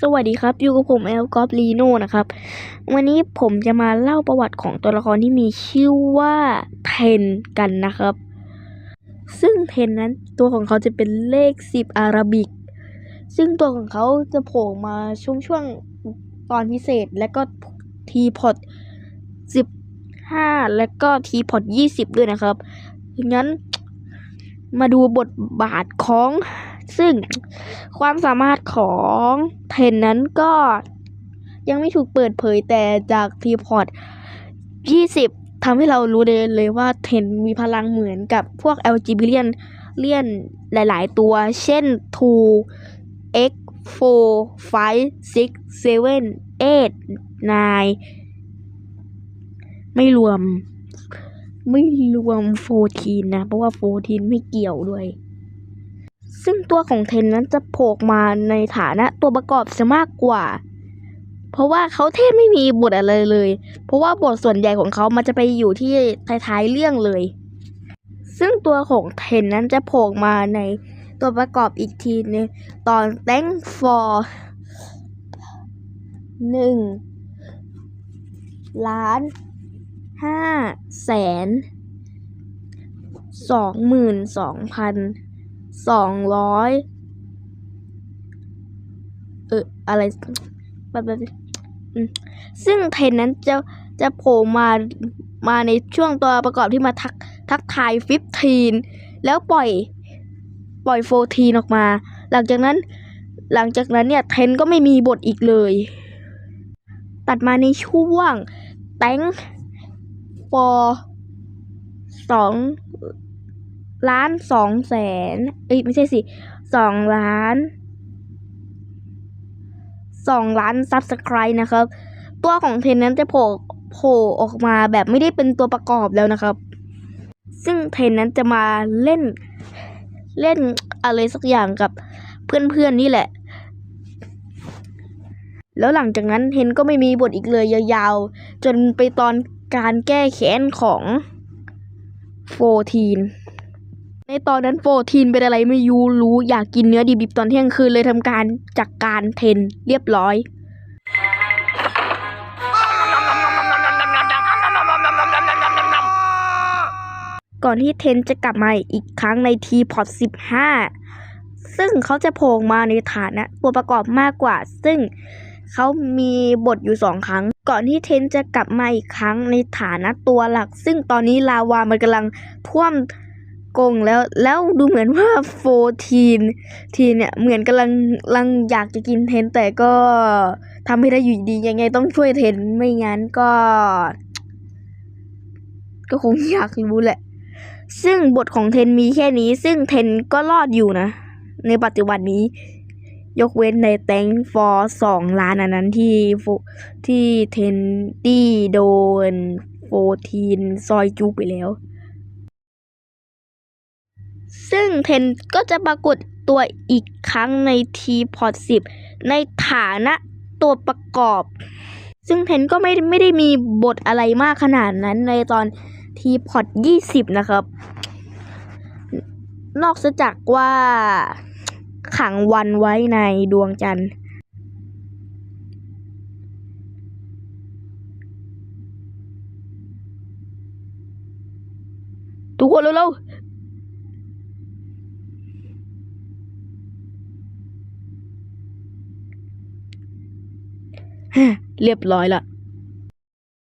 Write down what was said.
สวัสดีครับ อยู่กับผมแอลกอฟลีโน่นะครับ วันนี้ผมจะมาเล่าประวัติของตัวละครที่มีชื่อว่าเทนกันนะครับ ซึ่งเทนนั้นตัวของเขาจะเป็นเลขสิบอาราบิก ซึ่งตัวของเขาจะโผล่มาช่วงช่วงตอนพิเศษ และก็ทีพอดสิบห้าและก็ทีพอดยี่สิบด้วยนะครับงั้นมาดูบทบาทของ ซึ่งความสามารถของเทนนั้นก็ยังไม่ถูกเปิดเผยแต่จากทีพอร์ต20ทำให้เรารู้เลยเลยว่าเทนมีพลังเหมือนกับพวก LG เลียนเลียนหลาย ๆ ตัว เช่น 2 x 4 5 6 7 8 9 ไม่รวม ไม่รวมโฟทีนนะ เพราะว่าโฟทีนไม่เกี่ยวด้วย ซึ่งตัวของเทนนั้นจะโผล่มาในฐานะตัวประกอบซะมากกว่า เพราะว่าเขาแทบไม่มีบทอะไรเลย เพราะว่าบทส่วนใหญ่ของเขามันจะไปอยู่ที่ท้ายๆเรื่องเลย ซึ่งตัวของเทนนั้นจะโผล่มาในตัวประกอบอีกทีนึงตอน thank for หนึ่งล้านห้าแสนสองหมื่นสองพัน สองร้อยเอออะไรแบบแบบซึ่งเทนนั้นจะจะโผล่มามาในช่วงตัวประกอบที่มาทักทักทายฟิฟทีนแล้วปล่อยปล่อยโฟทีนออกมา หลังจากนั้นหลังจากนั้นเนี่ยเทนก็ไม่มีบทอีกเลย ตัดมาในช่วง thank for สอง ล้านสองแสนเอ้ยไม่ใช่สิสองล้านสองล้าน subscribe นะครับ ตัวของเทนนั้นจะโผล่โผล่ออกมาแบบไม่ได้เป็นตัวประกอบแล้วนะครับ ซึ่งเทนนั้นจะมาเล่นเล่นอะไรสักอย่างกับเพื่อนๆนี่แหละ แล้วหลังจากนั้นเทนก็ไม่มีบทอีกเลยยาวๆ จนไปตอนการแก้แค้นของโฟทีน ในตอนนั้นโฟทีนเป็นอะไรไม่รู้รู้อยากกินเนื้อดิบๆตอนเที่ยงคืนเลยทำการจัดกการเทนเรียบร้อย ก่อนที่เทนจะกลับมาอีกครั้งในทีพอต15 ซึ่งเขาจะโผล่มาในฐานะตัวประกอบมากกว่า ซึ่งเขามีบทอยู่สองครั้ง ก่อนที่เทนจะกลับมาอีกครั้งในฐานะตัวหลัก ซึ่งตอนนี้ลาวามันกำลังท่วม กงแล้วแล้วดูเหมือนว่าโฟทีนทีเนี่ยเหมือนกำลังกำลังอยากจะกินเทนแต่ก็ทำไม่ได้อยู่ดียังไงต้องช่วยเทนไม่งั้นก็ ก็คงอยากรู้แหละ ซึ่งบทของเทนมีแค่นี้ ซึ่งเทนก็รอดอยู่นะ ในปัจจุบันนี้ ยกเว้นในแตงฟอร์สองล้านอันนั้นที่ที่เทนตี้โดนโฟทีนซอยจูไปแล้ว ซึ่งเทนก็จะปรากฏตัวอีกครั้งในทีพอร์ตสิบในฐานะตัวประกอบ ซึ่งเทนก็ไม่ไม่ได้มีบทอะไรมากขนาดนั้นในตอนทีพอร์ตยี่สิบนะครับ นอกจากว่าขังวันไว้ในดวงจันทร์ทุกคนเร็วๆ เรียบร้อยละ